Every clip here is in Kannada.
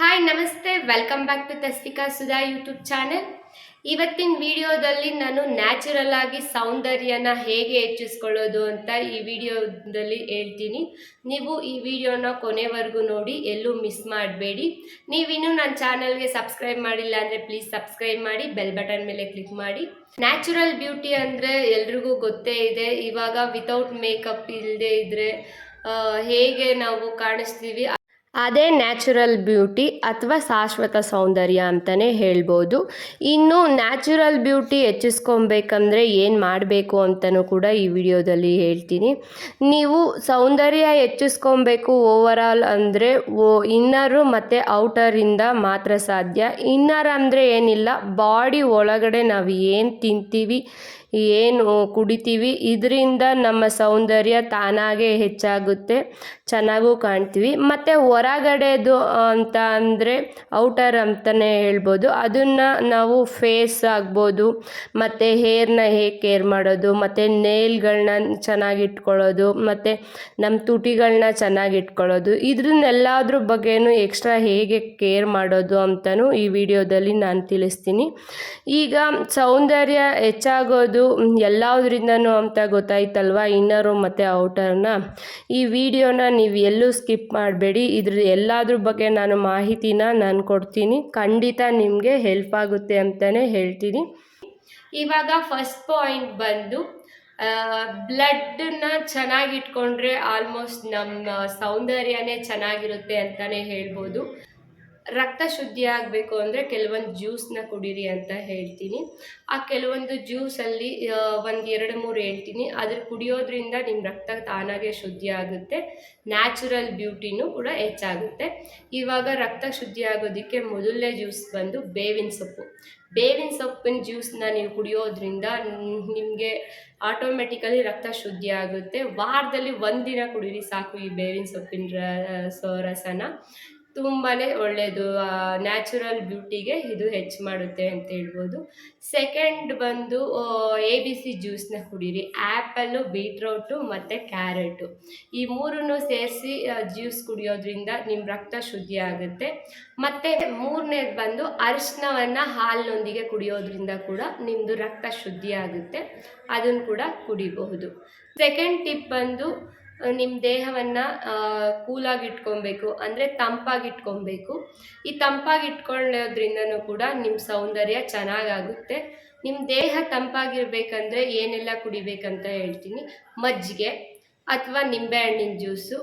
ಹಾಯ್ ನಮಸ್ತೆ. Welcome back to Tasvika Sudha YouTube channel ಇವತ್ತಿನ ವಿಡಿಯೋದಲ್ಲಿ ನಾನು ನ್ಯಾಚುರಲ್ ಆಗಿ ಸೌಂದರ್ಯನ ಹೇಗೆ ಹೆಚ್ಚಿಸ್ಕೊಳ್ಳೋದು ಅಂತ ಈ ವಿಡಿಯೋದಲ್ಲಿ ಹೇಳ್ತೀನಿ. ನೀವು ಈ ವಿಡಿಯೋನ ಕೊನೆವರೆಗೂ ನೋಡಿ, ಎಲ್ಲೂ ಮಿಸ್ ಮಾಡಬೇಡಿ. ನೀವಿನ್ನೂ ನನ್ನ ಚಾನಲ್ಗೆ ಸಬ್ಸ್ಕ್ರೈಬ್ ಮಾಡಿಲ್ಲ ಅಂದರೆ ಪ್ಲೀಸ್ ಸಬ್ಸ್ಕ್ರೈಬ್ ಮಾಡಿ ಬೆಲ್ ಬಟನ್ ಮೇಲೆ ಕ್ಲಿಕ್ ಮಾಡಿ. ನ್ಯಾಚುರಲ್ ಬ್ಯೂಟಿ ಅಂದರೆ ಎಲ್ರಿಗೂ ಗೊತ್ತೇ ಇದೆ. ಇವಾಗ ವಿತೌಟ್ ಮೇಕಪ್ ಇಲ್ಲದೆ ಇದ್ದರೆ ಹೇಗೆ ನಾವು ಕಾಣಿಸ್ತೀವಿ ಅದೇ ನ್ಯಾಚುರಲ್ ಬ್ಯೂಟಿ ಅಥವಾ ಶಾಶ್ವತ ಸೌಂದರ್ಯ ಅಂತಲೇ ಹೇಳ್ಬೋದು. ಇನ್ನು ನ್ಯಾಚುರಲ್ ಬ್ಯೂಟಿ ಹೆಚ್ಚಿಸ್ಕೊಬೇಕಂದ್ರೆ ಏನು ಮಾಡಬೇಕು ಅಂತಲೂ ಕೂಡ ಈ ವಿಡಿಯೋದಲ್ಲಿ ಹೇಳ್ತೀನಿ. ನೀವು ಸೌಂದರ್ಯ ಹೆಚ್ಚಿಸ್ಕೊಬೇಕು ಓವರಾಲ್ ಅಂದರೆ ಓ ಇನ್ನರು ಮತ್ತು ಔಟರಿಂದ ಮಾತ್ರ ಸಾಧ್ಯ. ಇನ್ನರ್ ಅಂದರೆ ಏನಿಲ್ಲ ಬಾಡಿ ಒಳಗಡೆ ನಾವು ಏನು ತಿಂತೀವಿ ಏನು ಕುಡಿತೀವಿ, ಇದರಿಂದ ನಮ್ಮ ಸೌಂದರ್ಯ ತಾನಾಗೇ ಹೆಚ್ಚಾಗುತ್ತೆ, ಚೆನ್ನಾಗೂ ಕಾಣ್ತೀವಿ. ಮತ್ತು ಹೊರಗಡೆದು ಅಂತ ಅಂದರೆ ಔಟರ್ ಅಂತಲೇ ಹೇಳ್ಬೋದು. ಅದನ್ನು ನಾವು ಫೇಸ್ ಆಗ್ಬೋದು, ಮತ್ತು ಹೇರ್ನ ಹೇಗೆ ಕೇರ್ ಮಾಡೋದು, ಮತ್ತು ನೇಲ್ಗಳನ್ನ ಚೆನ್ನಾಗಿ ಇಟ್ಕೊಳ್ಳೋದು, ಮತ್ತು ನಮ್ಮ ತುಟಿಗಳನ್ನ ಚೆನ್ನಾಗಿ ಇಟ್ಕೊಳ್ಳೋದು. ಇದ್ರನ್ನೆಲ್ಲದ್ರ ಬಗ್ಗೆನೂ ಎಕ್ಸ್ಟ್ರಾ ಹೇಗೆ ಕೇರ್ ಮಾಡೋದು ಅಂತಲೂ ಈ ವಿಡಿಯೋದಲ್ಲಿ ನಾನು ತಿಳಿಸ್ತೀನಿ. ಈಗ ಸೌಂದರ್ಯ ಹೆಚ್ಚಾಗೋದು ಎಲ್ಲದರಿಂದನೂ ಅಂತ ಗೊತ್ತಾಯ್ತಲ್ವ? ಇನ್ನರು ಮತ್ತು ಔಟರ್ನ? ಈ ವಿಡಿಯೋನ ನೀವು ಎಲ್ಲೂ ಸ್ಕಿಪ್ ಮಾಡಬೇಡಿ. ಇದ್ರ ಎಲ್ಲದ್ರ ಬಗ್ಗೆ ನಾನು ಮಾಹಿತಿನ ನಾನು ಕೊಡ್ತೀನಿ. ಖಂಡಿತ ನಿಮಗೆ ಹೆಲ್ಪ್ ಆಗುತ್ತೆ ಅಂತಲೇ ಹೇಳ್ತೀನಿ. ಇವಾಗ ಫಸ್ಟ್ ಪಾಯಿಂಟ್ ಬಂದು ಬ್ಲಡ್ನ ಚೆನ್ನಾಗಿಟ್ಕೊಂಡ್ರೆ ಆಲ್ಮೋಸ್ಟ್ ನಮ್ಮ ಸೌಂದರ್ಯನೇ ಚೆನ್ನಾಗಿರುತ್ತೆ ಅಂತಲೇ ಹೇಳ್ಬೋದು. ರಕ್ತ ಶುದ್ಧಿ ಆಗಬೇಕು ಅಂದರೆ ಕೆಲವೊಂದು ಜ್ಯೂಸನ್ನ ಕುಡೀರಿ ಅಂತ ಹೇಳ್ತೀನಿ. ಆ ಕೆಲವೊಂದು ಜ್ಯೂಸಲ್ಲಿ ಒಂದು ಎರಡು ಮೂರು ಹೇಳ್ತೀನಿ. ಅದ್ರ ಕುಡಿಯೋದ್ರಿಂದ ನಿಮ್ಮ ರಕ್ತ ತಾನಾಗೆ ಶುದ್ಧಿ ಆಗುತ್ತೆ. ನ್ಯಾಚುರಲ್ ಬ್ಯೂಟಿನೂ ಕೂಡ ಹೆಚ್ಚಾಗುತ್ತೆ. ಇವಾಗ ರಕ್ತ ಶುದ್ಧಿ ಆಗೋದಕ್ಕೆ ಮೊದಲನೇ ಜ್ಯೂಸ್ ಬಂದು ಬೇವಿನ ಸೊಪ್ಪು. ಬೇವಿನ ಸೊಪ್ಪಿನ ಜ್ಯೂಸನ್ನ ನೀವು ಕುಡಿಯೋದ್ರಿಂದ ನಿಮಗೆ ಆಟೋಮೆಟಿಕಲಿ ರಕ್ತ ಶುದ್ಧಿ ಆಗುತ್ತೆ. ವಾರದಲ್ಲಿ ಒಂದಿನ ಕುಡೀರಿ ಸಾಕು ಈ ಬೇವಿನ ಸೊಪ್ಪಿನ ರಸನ. ತುಂಬಾ ಒಳ್ಳೆಯದು ನ್ಯಾಚುರಲ್ ಬ್ಯೂಟಿಗೆ ಇದು ಹೆಚ್ಚು ಮಾಡುತ್ತೆ ಅಂತ ಹೇಳ್ಬೋದು. ಸೆಕೆಂಡ್ ಬಂದು ಎ ಬಿ ಸಿ ಜ್ಯೂಸ್ನ ಕುಡೀರಿ. ಆ್ಯಪಲ್ಲು ಬೀಟ್ರೋಟು ಮತ್ತು ಕ್ಯಾರೆಟು ಈ ಮೂರನ್ನು ಸೇರಿಸಿ ಜ್ಯೂಸ್ ಕುಡಿಯೋದ್ರಿಂದ ನಿಮ್ಮ ರಕ್ತ ಶುದ್ಧಿ ಆಗುತ್ತೆ. ಮತ್ತು ಮೂರನೇದು ಬಂದು ಅರಿಶಿನವನ್ನು ಹಾಲಿನೊಂದಿಗೆ ಕುಡಿಯೋದ್ರಿಂದ ಕೂಡ ನಿಮ್ಮದು ರಕ್ತ ಶುದ್ಧಿ ಆಗುತ್ತೆ. ಅದನ್ನು ಕೂಡ ಕುಡಿಬಹುದು. ಸೆಕೆಂಡ್ ಟಿಪ್ ಬಂದು ನಿಮ್ಮ ದೇಹವನ್ನು ಕೂಲಾಗಿ ಇಟ್ಕೊಬೇಕು ಅಂದರೆ ತಂಪಾಗಿ ಇಟ್ಕೊಬೇಕು ಈ ತಂಪಾಗಿ ಇಟ್ಕೊಳ್ಳೋದ್ರಿಂದನೂ ಕೂಡ ನಿಮ್ಮ ಸೌಂದರ್ಯ ಚೆನ್ನಾಗಾಗುತ್ತೆ. ನಿಮ್ಮ ದೇಹ ತಂಪಾಗಿರ್ಬೇಕಂದ್ರೆ ಏನೆಲ್ಲ ಕುಡಿಬೇಕಂತ ಹೇಳ್ತೀನಿ. ಮಜ್ಜಿಗೆ ಅಥವಾ ನಿಂಬೆಹಣ್ಣಿನ ಜ್ಯೂಸು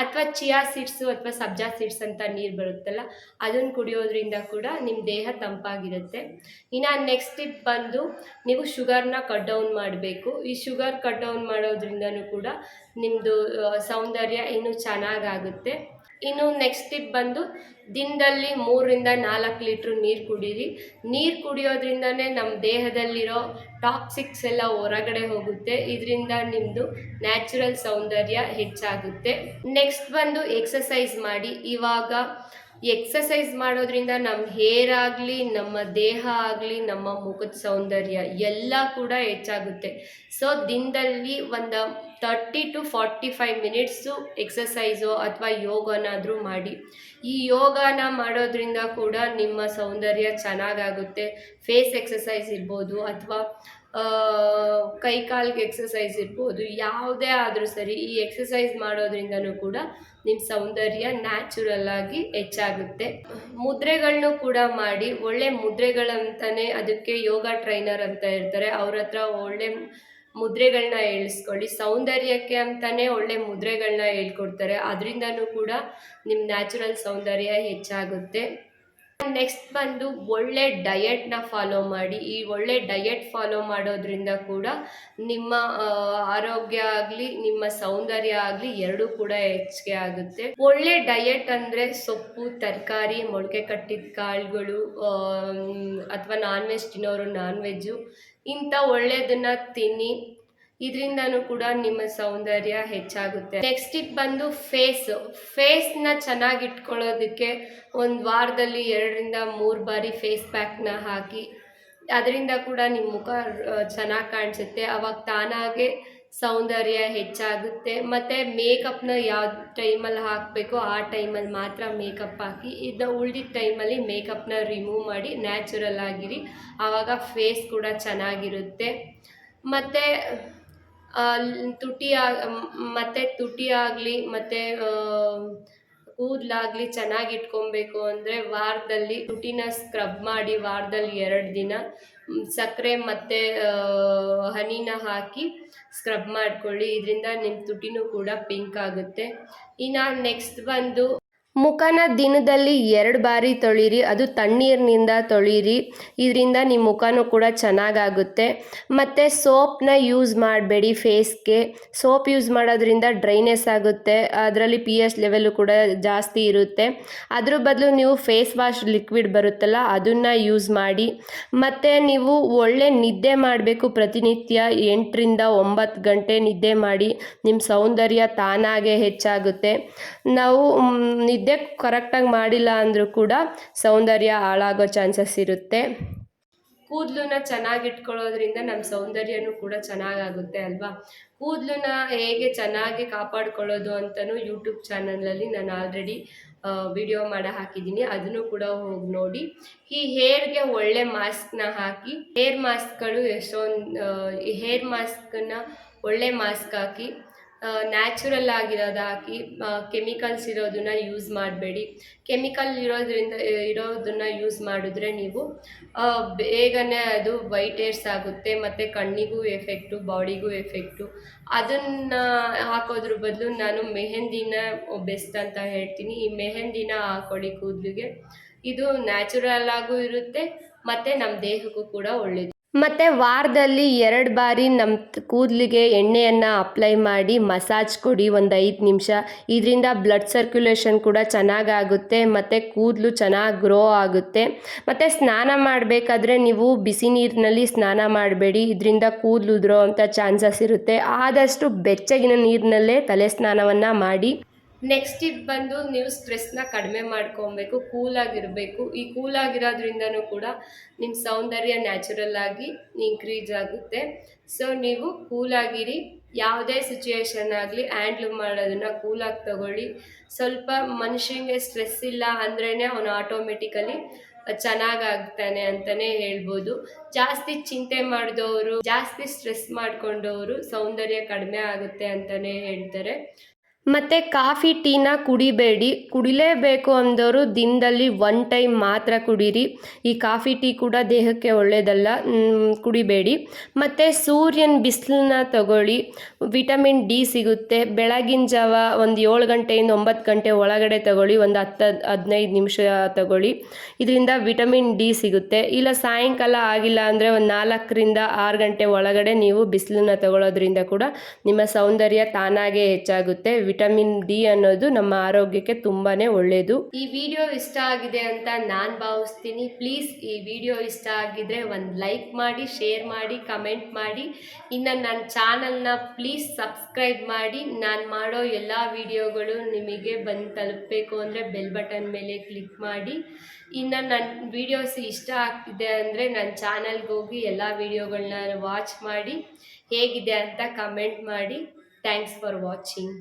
ಅಥವಾ ಚಿಯಾ ಸೀಡ್ಸು ಅಥವಾ ಸಬ್ಜಾ ಸೀಡ್ಸ್ ಅಂತ ನೀರು ಬರುತ್ತಲ್ಲ ಅದನ್ನು ಕುಡಿಯೋದ್ರಿಂದ ಕೂಡ ನಿಮ್ಮ ದೇಹ ತಂಪಾಗಿರುತ್ತೆ. ಇನ್ನು ನೆಕ್ಸ್ಟ್ ಟಿಪ್ ಬಂದು ನೀವು ಶುಗರ್ನ ಕಟ್ ಡೌನ್ ಮಾಡಬೇಕು. ಈ ಶುಗರ್ ಕಟ್ ಡೌನ್ ಮಾಡೋದ್ರಿಂದನೂ ಕೂಡ ನಿಮ್ಮದು ಸೌಂದರ್ಯ ಇನ್ನೂ ಚೆನ್ನಾಗಾಗುತ್ತೆ. ಇನ್ನು ನೆಕ್ಸ್ಟ್ ಟಿಪ್ ಬಂದು ದಿನದಲ್ಲಿ ಮೂರರಿಂದ ನಾಲ್ಕು ಲೀಟ್ರ್ ನೀರು ಕುಡೀರಿ. ನೀರು ಕುಡಿಯೋದ್ರಿಂದನೇ ನಮ್ಮ ದೇಹದಲ್ಲಿರೋ ಟಾಕ್ಸಿಕ್ಸ್ ಎಲ್ಲ ಹೊರಗಡೆ ಹೋಗುತ್ತೆ. ಇದರಿಂದ ನಿಮ್ಮದು ನ್ಯಾಚುರಲ್ ಸೌಂದರ್ಯ ಹೆಚ್ಚಾಗುತ್ತೆ. ನೆಕ್ಸ್ಟ್ ಬಂದು ಎಕ್ಸಸೈಸ್ ಮಾಡಿ. ಇವಾಗ ಎಕ್ಸಸೈಸ್ ಮಾಡೋದ್ರಿಂದ ನಮ್ಮ ಹೇರ್ ಆಗಲಿ, ನಮ್ಮ ದೇಹ ಆಗಲಿ, ನಮ್ಮ ಮುಖದ ಸೌಂದರ್ಯ ಎಲ್ಲ ಕೂಡ ಹೆಚ್ಚಾಗುತ್ತೆ. ಸೊ ದಿನದಲ್ಲಿ ಒಂದು thirty to forty five minutes exercise ಅಥವಾ ಯೋಗನಾದರೂ ಮಾಡಿ. ಈ ಯೋಗನ ಮಾಡೋದ್ರಿಂದ ಕೂಡ ನಿಮ್ಮ ಸೌಂದರ್ಯ ಚೆನ್ನಾಗಾಗುತ್ತೆ. ಫೇಸ್ ಎಕ್ಸಸೈಸ್ ಇರ್ಬೋದು ಅಥವಾ ಕೈ ಕಾಲ್ಗೆ ಎಕ್ಸಸೈಸ್ ಇರ್ಬೋದು. ಯಾವುದೇ ಆದರೂ ಸರಿ ಈ ಎಕ್ಸಸೈಸ್ ಮಾಡೋದ್ರಿಂದನೂ ಕೂಡ ನಿಮ್ಮ ಸೌಂದರ್ಯ ನ್ಯಾಚುರಲ್ ಆಗಿ ಹೆಚ್ಚಾಗುತ್ತೆ. ಮುದ್ರೆಗಳನ್ನೂ ಕೂಡ ಮಾಡಿ, ಒಳ್ಳೆ ಮುದ್ರೆಗಳಂತಲೇ ಅದಕ್ಕೆ ಯೋಗ ಟ್ರೈನರ್ ಅಂತ ಇರ್ತಾರೆ. ಅವ್ರ ಹತ್ರ ಒಳ್ಳೆ ಮುದ್ರೆಗಳನ್ನ ಹೇಳಿಸ್ಕೊಳ್ಳಿ. ಸೌಂದರ್ಯಕ್ಕೆ ಅಂತಲೇ ಒಳ್ಳೆ ಮುದ್ರೆಗಳನ್ನ ಹೇಳ್ಕೊಡ್ತಾರೆ. ಅದರಿಂದನೂ ಕೂಡ ನಿಮ್ಮ ನ್ಯಾಚುರಲ್ ಸೌಂದರ್ಯ ಹೆಚ್ಚಾಗುತ್ತೆ. ನೆಕ್ಸ್ಟ್ ಬಂದು ಒಳ್ಳೆ ಡಯೆಟ್ನ ಫಾಲೋ ಮಾಡಿ. ಈ ಒಳ್ಳೆ ಡಯೆಟ್ ಫಾಲೋ ಮಾಡೋದ್ರಿಂದ ಕೂಡ ನಿಮ್ಮ ಆರೋಗ್ಯ ಆಗಲಿ, ನಿಮ್ಮ ಸೌಂದರ್ಯ ಆಗಲಿ ಎರಡೂ ಕೂಡ ಹೆಚ್ಚಿಗೆ ಆಗುತ್ತೆ. ಒಳ್ಳೆ ಡಯೆಟ್ ಅಂದರೆ ಸೊಪ್ಪು, ತರಕಾರಿ, ಮೊಳಕೆ ಕಟ್ಟಿದ ಕಾಳುಗಳು ಅಥವಾ ನಾನ್ ವೆಜ್ ತಿನ್ನೋರು ನಾನ್ ವೆಜ್ಜು ಇಂಥ ಒಳ್ಳೆಯದನ್ನ ತಿನ್ನಿ. ಇದರಿಂದನೂ ಕೂಡ ನಿಮ್ಮ ಸೌಂದರ್ಯ ಹೆಚ್ಚಾಗುತ್ತೆ. ನೆಕ್ಸ್ಟ್ ಟಿಪ್ ಬಂದು ಫೇಸ್ ಫೇಸ್ನ ಚೆನ್ನಾಗಿ ಇಟ್ಕೊಳ್ಳೋದಕ್ಕೆ ಒಂದು ವಾರದಲ್ಲಿ ಎರಡರಿಂದ ಮೂರು ಬಾರಿ ಫೇಸ್ ಪ್ಯಾಕ್ನ ಹಾಕಿ. ಅದರಿಂದ ಕೂಡ ನಿಮ್ಮ ಮುಖ ಚೆನ್ನಾಗಿ ಕಾಣಿಸುತ್ತೆ. ಅವಾಗ ತಾನಾಗೆ ಸೌಂದರ್ಯ ಹೆಚ್ಚಾಗುತ್ತೆ. ಮತ್ತು ಮೇಕಪ್ನ ಯಾವ ಟೈಮಲ್ಲಿ ಹಾಕಬೇಕು ಆ ಟೈಮಲ್ಲಿ ಮಾತ್ರ ಮೇಕಪ್ ಹಾಕಿ ಇದನ್ನ ಉಳಿದಿದ್ದ ಟೈಮಲ್ಲಿ ಮೇಕಪ್ನ ರಿಮೂವ್ ಮಾಡಿ ನ್ಯಾಚುರಲ್ ಆಗಿರಿ. ಆವಾಗ ಫೇಸ್ ಕೂಡ ಚೆನ್ನಾಗಿರುತ್ತೆ. ಮತ್ತು ತುಟಿ ಮತ್ತು ತುಟಿ ಆಗಲಿ, ಮತ್ತು ಕೂದಲಾಗಲಿ ಚೆನ್ನಾಗಿ ಇಟ್ಕೊಬೇಕು ಅಂದರೆ ವಾರದಲ್ಲಿ ತುಟಿನ ಸ್ಕ್ರಬ್ ಮಾಡಿ ವಾರದಲ್ಲಿ ಎರಡು ದಿನ, ಸಕ್ಕರೆ ಮತ್ತು ಹನಿನ ಹಾಕಿ ಸ್ಕ್ರಬ್ ಮಾಡ್ಕೊಳ್ಳಿ. ಇದರಿಂದ ನಿಮ್ಮ ತುಟಿನೂ ಕೂಡ ಪಿಂಕ್ ಆಗುತ್ತೆ. ಇನ್ನು ನೆಕ್ಸ್ಟ್ ಬಂದು ಮುಖನ ದಿನದಲ್ಲಿ ಎರಡು ಬಾರಿ ತೊಳೀರಿ, ಅದು ತಣ್ಣೀರಿನಿಂದ ತೊಳೀರಿ. ಇದರಿಂದ ನಿಮ್ಮ ಮುಖನೂ ಕೂಡ ಚೆನ್ನಾಗಾಗುತ್ತೆ. ಮತ್ತು ಸೋಪ್ನ ಯೂಸ್ ಮಾಡಬೇಡಿ ಫೇಸ್ಗೆ. ಸೋಪ್ ಯೂಸ್ ಮಾಡೋದ್ರಿಂದ ಡ್ರೈನೆಸ್ ಆಗುತ್ತೆ, ಅದರಲ್ಲಿ ಪಿ ಎಚ್ ಲೆವೆಲ್ಲು ಕೂಡ ಜಾಸ್ತಿ ಇರುತ್ತೆ. ಅದ್ರ ಬದಲು ನೀವು ಫೇಸ್ ವಾಶ್ ಲಿಕ್ವಿಡ್ ಬರುತ್ತಲ್ಲ, ಅದನ್ನು ಯೂಸ್ ಮಾಡಿ. ಮತ್ತು ನೀವು ಒಳ್ಳೆ ನಿದ್ದೆ ಮಾಡಬೇಕು ಪ್ರತಿನಿತ್ಯ ಎಂಟರಿಂದ ಒಂಬತ್ತು ಗಂಟೆ ನಿದ್ದೆ ಮಾಡಿ. ನಿಮ್ಮ ಸೌಂದರ್ಯ ತಾನಾಗೆ ಹೆಚ್ಚಾಗುತ್ತೆ. ನಾವು ನಿದ್ದೆ ಕರೆಕ್ಟಾಗಿ ಮಾಡಿಲ್ಲ ಅಂದರೂ ಕೂಡ ಸೌಂದರ್ಯ ಹಾಳಾಗೋ ಚಾನ್ಸಸ್ ಇರುತ್ತೆ. ಕೂದಲನ್ನ ಚೆನ್ನಾಗಿಟ್ಕೊಳ್ಳೋದ್ರಿಂದ ನಮ್ಮ ಸೌಂದರ್ಯನೂ ಕೂಡ ಚೆನ್ನಾಗಾಗುತ್ತೆ ಅಲ್ವಾ? ಕೂದಲನ್ನ ಹೇಗೆ ಚೆನ್ನಾಗಿ ಕಾಪಾಡ್ಕೊಳ್ಳೋದು ಅಂತಲೂ ಯೂಟ್ಯೂಬ್ ಚಾನಲಲ್ಲಿ ನಾನು ಆಲ್ರೆಡಿ ವಿಡಿಯೋ ಮಾಡಿ ಹಾಕಿದ್ದೀನಿ. ಅದನ್ನು ಕೂಡ ಹೋಗಿ ನೋಡಿ. ಈ ಹೇರ್ಗೆ ಒಳ್ಳೆ ಮಾಸ್ಕ್ನ ಹಾಕಿ ಹೇರ್ ಮಾಸ್ಕ್ಗಳು ಎಷ್ಟೊಂದು ಹೇರ್ ಮಾಸ್ಕನ್ನು ಒಳ್ಳೆ ಮಾಸ್ಕ್ ಹಾಕಿ ನ್ಯಾಚುರಲ್ ಆಗಿರೋದು ಹಾಕಿ ಕೆಮಿಕಲ್ಸ್ ಇರೋದನ್ನ ಯೂಸ್ ಮಾಡಬೇಡಿ. ಕೆಮಿಕಲ್ ಇರೋದ್ರಿಂದ ಇರೋದನ್ನ ಯೂಸ್ ಮಾಡಿದ್ರೆ ನೀವು ಬೇಗನೆ ಅದು ವೈಟ್ ಏರ್ಸ್ ಆಗುತ್ತೆ, ಮತ್ತು ಕಣ್ಣಿಗೂ ಎಫೆಕ್ಟು ಬಾಡಿಗೂ ಎಫೆಕ್ಟು ಅದನ್ನು ಹಾಕೋದ್ರ ಬದಲು ನಾನು ಮೆಹೆಂದಿನ ಬೆಸ್ಟ್ ಅಂತ ಹೇಳ್ತೀನಿ. ಈ ಮೆಹೆಂದಿನ ಹಾಕೊಳ್ಳಿ ಕೂದಲಿಗೆ. ಇದು ನ್ಯಾಚುರಲ್ ಆಗೂ ಇರುತ್ತೆ, ಮತ್ತು ನಮ್ಮ ದೇಹಕ್ಕೂ ಕೂಡ ಒಳ್ಳೆಯದು ಮತ್ತು ವಾರದಲ್ಲಿ ಎರಡು ಬಾರಿ ನಮ್ಮ ಕೂದಲಿಗೆ ಎಣ್ಣೆಯನ್ನು ಅಪ್ಲೈ ಮಾಡಿ ಮಸಾಜ್ ಕೊಡಿ ಒಂದು ಐದು ನಿಮಿಷ. ಇದರಿಂದ ಬ್ಲಡ್ ಸರ್ಕ್ಯುಲೇಷನ್ ಕೂಡ ಚೆನ್ನಾಗಾಗುತ್ತೆ, ಮತ್ತು ಕೂದಲು ಚೆನ್ನಾಗಿ ಗ್ರೋ ಆಗುತ್ತೆ. ಮತ್ತು ಸ್ನಾನ ಮಾಡಬೇಕಾದ್ರೆ ನೀವು ಬಿಸಿ ನೀರಿನಲ್ಲಿ ಸ್ನಾನ ಮಾಡಬೇಡಿ, ಇದರಿಂದ ಕೂದಲು ಉದುರೋ ಅಂಥ ಚಾನ್ಸಸ್ ಇರುತ್ತೆ. ಆದಷ್ಟು ಬೆಚ್ಚಗಿನ ನೀರಿನಲ್ಲೇ ತಲೆ ಸ್ನಾನವನ್ನು ಮಾಡಿ. ನೆಕ್ಸ್ಟ್ ಇದು ಬಂದು ನೀವು ಸ್ಟ್ರೆಸ್ನ ಕಡಿಮೆ ಮಾಡ್ಕೊಬೇಕು ಕೂಲಾಗಿರಬೇಕು ಈ ಕೂಲಾಗಿರೋದ್ರಿಂದನೂ ಕೂಡ ನಿಮ್ಮ ಸೌಂದರ್ಯ ನ್ಯಾಚುರಲ್ ಆಗಿ ಇನ್ಕ್ರೀಸ್ ಆಗುತ್ತೆ. ಸೊ ನೀವು ಕೂಲಾಗಿರಿ ಯಾವುದೇ ಸಿಚುಯೇಷನ್ ಆಗಲಿ ಹ್ಯಾಂಡ್ಲ್ ಮಾಡೋದನ್ನು ಕೂಲಾಗಿ ತಗೊಳ್ಳಿ. ಸ್ವಲ್ಪ ಮನುಷ್ಯನಿಗೆ ಸ್ಟ್ರೆಸ್ ಇಲ್ಲ ಅಂದ್ರೇ ಅವನು ಆಟೋಮೆಟಿಕಲಿ ಚೆನ್ನಾಗಾಗ್ತಾನೆ ಅಂತಲೇ ಹೇಳ್ಬೋದು. ಜಾಸ್ತಿ ಚಿಂತೆ ಮಾಡಿದವರು, ಜಾಸ್ತಿ ಸ್ಟ್ರೆಸ್ ಮಾಡಿಕೊಂಡವರು ಸೌಂದರ್ಯ ಕಡಿಮೆ ಆಗುತ್ತೆ ಅಂತಲೇ ಹೇಳ್ತಾರೆ. ಮತ್ತು ಕಾಫಿ, ಟೀನ ಕುಡಿಬೇಡಿ. ಕುಡಿಲೇಬೇಕು ಅಂದವರು ದಿನದಲ್ಲಿ ಒನ್ ಟೈಮ್ ಮಾತ್ರ ಕುಡೀರಿ. ಈ ಕಾಫಿ, ಟೀ ಕೂಡ ದೇಹಕ್ಕೆ ಒಳ್ಳೆಯದಲ್ಲ ಕುಡಿಬೇಡಿ. ಮತ್ತು ಸೂರ್ಯನ ಬಿಸಿಲನ್ನ ತಗೊಳ್ಳಿ. ವಿಟಮಿನ್ ಡಿ ಸಿಗುತ್ತೆ. ಬೆಳಗಿನ ಜಾವ ಒಂದು ಏಳು ಗಂಟೆಯಿಂದ ಒಂಬತ್ತು ಗಂಟೆ ಒಳಗಡೆ ತಗೊಳ್ಳಿ. ಒಂದು ಹತ್ತು, ಹದಿನೈದು ನಿಮಿಷ ತಗೊಳ್ಳಿ. ಇದರಿಂದ ವಿಟಮಿನ್ ಡಿ ಸಿಗುತ್ತೆ. ಇಲ್ಲ ಸಾಯಂಕಾಲ ಆಗಿಲ್ಲ ಅಂದರೆ ಒಂದು ನಾಲ್ಕರಿಂದ ಆರು ಗಂಟೆ ಒಳಗಡೆ ನೀವು ಬಿಸಿಲನ್ನ ತಗೊಳ್ಳೋದ್ರಿಂದ ಕೂಡ ನಿಮ್ಮ ಸೌಂದರ್ಯ ತಾನಾಗೇ ಹೆಚ್ಚಾಗುತ್ತೆ. ವಿಟಮಿನ್ ಡಿ ಅನ್ನೋದು ನಮ್ಮ ಆರೋಗ್ಯಕ್ಕೆ ತುಂಬಾನೇ ಒಳ್ಳೆಯದು ಈ ವಿಡಿಯೋ ಇಷ್ಟ ಆಗಿದೆ ಅಂತ ನಾನು ಭಾವಿಸ್ತೀನಿ. ಪ್ಲೀಸ್ ಈ ವಿಡಿಯೋ ಇಷ್ಟ ಆಗಿದ್ರೆ ಒಂದು ಲೈಕ್ ಮಾಡಿ, ಶೇರ್ ಮಾಡಿ, ಕಮೆಂಟ್ ಮಾಡಿ. ಇನ್ನು ನನ್ನ ಚಾನಲ್ನ ಪ್ಲೀಸ್ ಸಬ್ಸ್ಕ್ರೈಬ್ ಮಾಡಿ. ನಾನು ಮಾಡೋ ಎಲ್ಲ ವಿಡಿಯೋಗಳು ನಿಮಗೆ ಬಂದು ತಲುಪಬೇಕು ಅಂದರೆ ಬೆಲ್ ಬಟನ್ ಮೇಲೆ ಕ್ಲಿಕ್ ಮಾಡಿ. ಇನ್ನು ನನ್ನ ವಿಡಿಯೋಸ್ ಇಷ್ಟ ಆಗ್ತಿದೆ ಅಂದರೆ ನನ್ನ ಚಾನಲ್ಗೆ ಹೋಗಿ ಎಲ್ಲ ವೀಡಿಯೋಗಳನ್ನ ವಾಚ್ ಮಾಡಿ. ಹೇಗಿದೆ ಅಂತ ಕಮೆಂಟ್ ಮಾಡಿ. Thanks for watching.